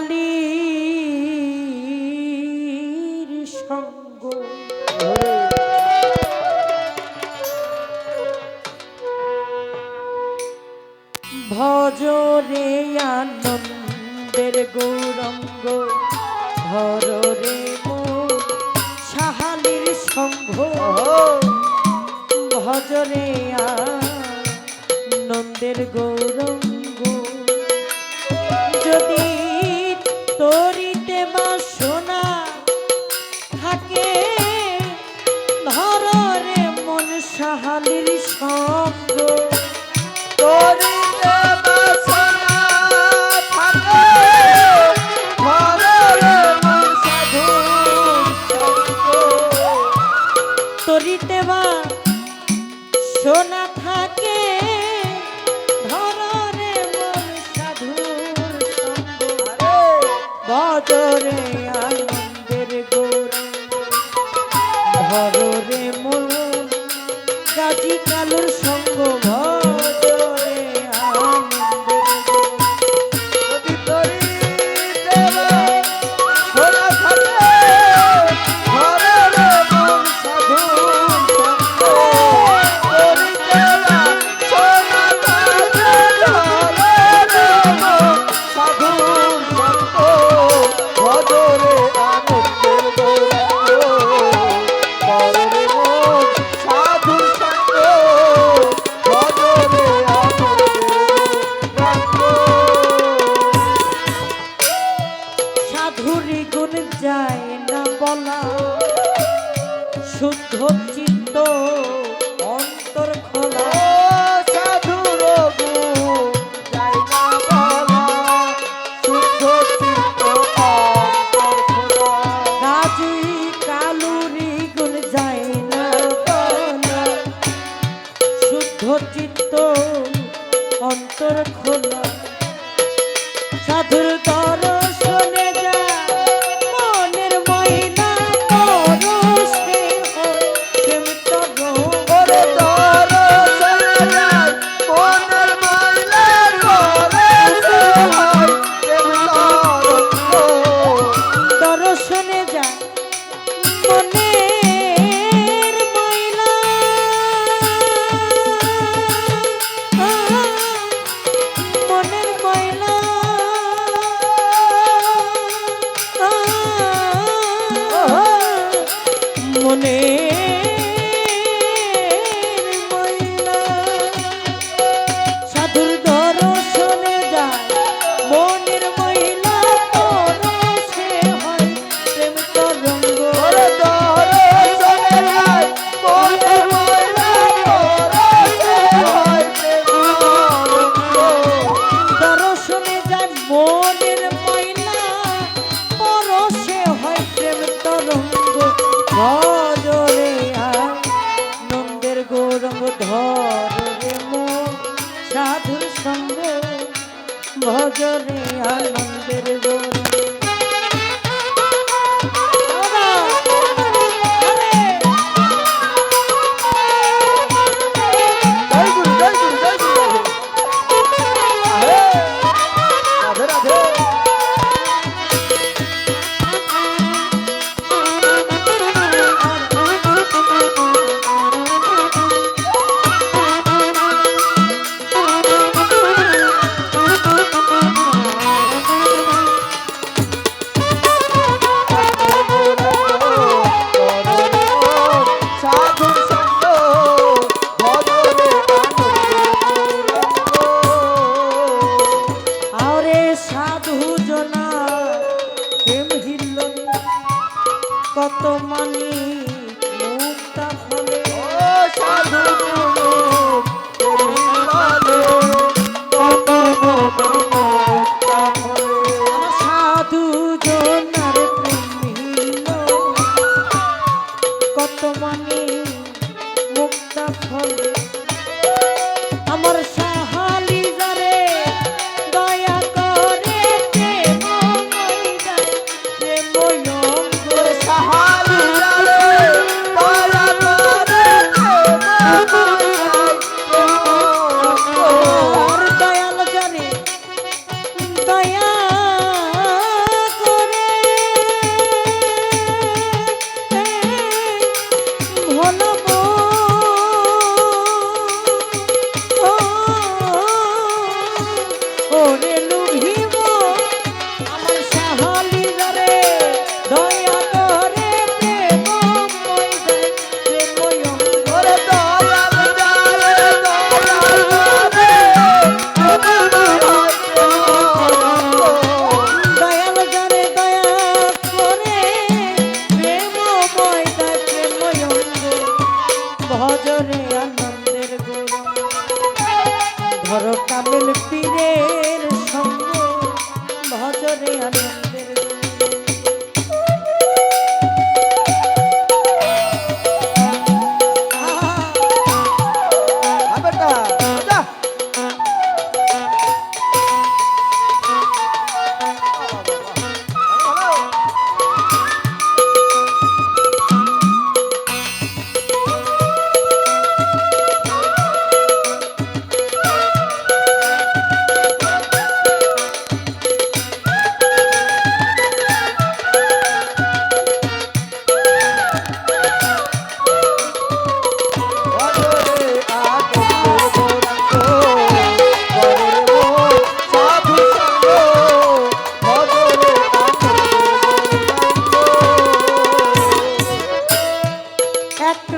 কালীর সঙ্গ। ভজরে আনন্দের গৌরঙ্গ ধরে সাহালির সঙ্গ। ভজরে আনন্দের গৌরঙ্গ সোনা থাকে ভজরে আর নন্দের গৌরঙ্গ ধর রে মো সাধুর সঙ্গে ভজরে আর নন্দের গৌর রে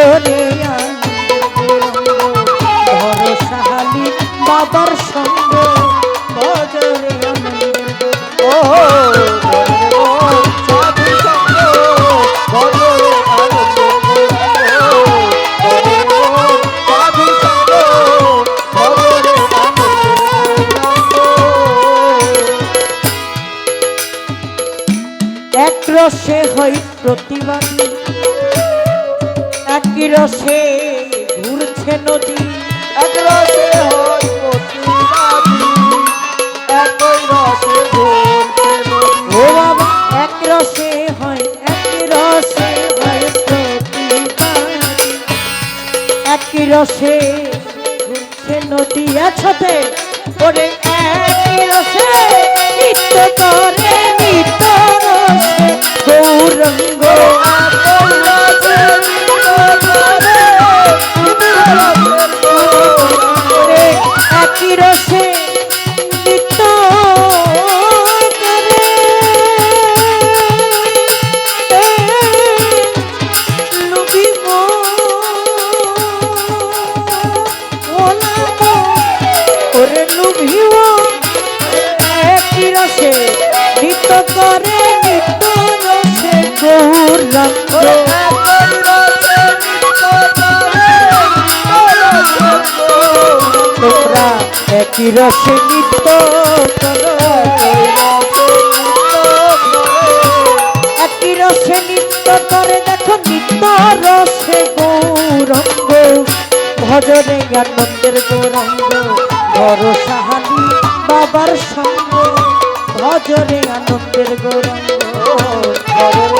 জীবন রসে নদী একসাথে রসে নিত্য করে নিত্য রসে রসে তোমরা একই রসে নিত্য একই রসে নিত্য করে দেখো নিত্য রসে গৌরঙ্গ ভজনে আনন্দের গৌরঙ্গ ভরসাহানি বাবার সঙ্গ ভজরে আনন্দের সঙ্গ আনন্দের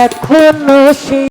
এখনও সেই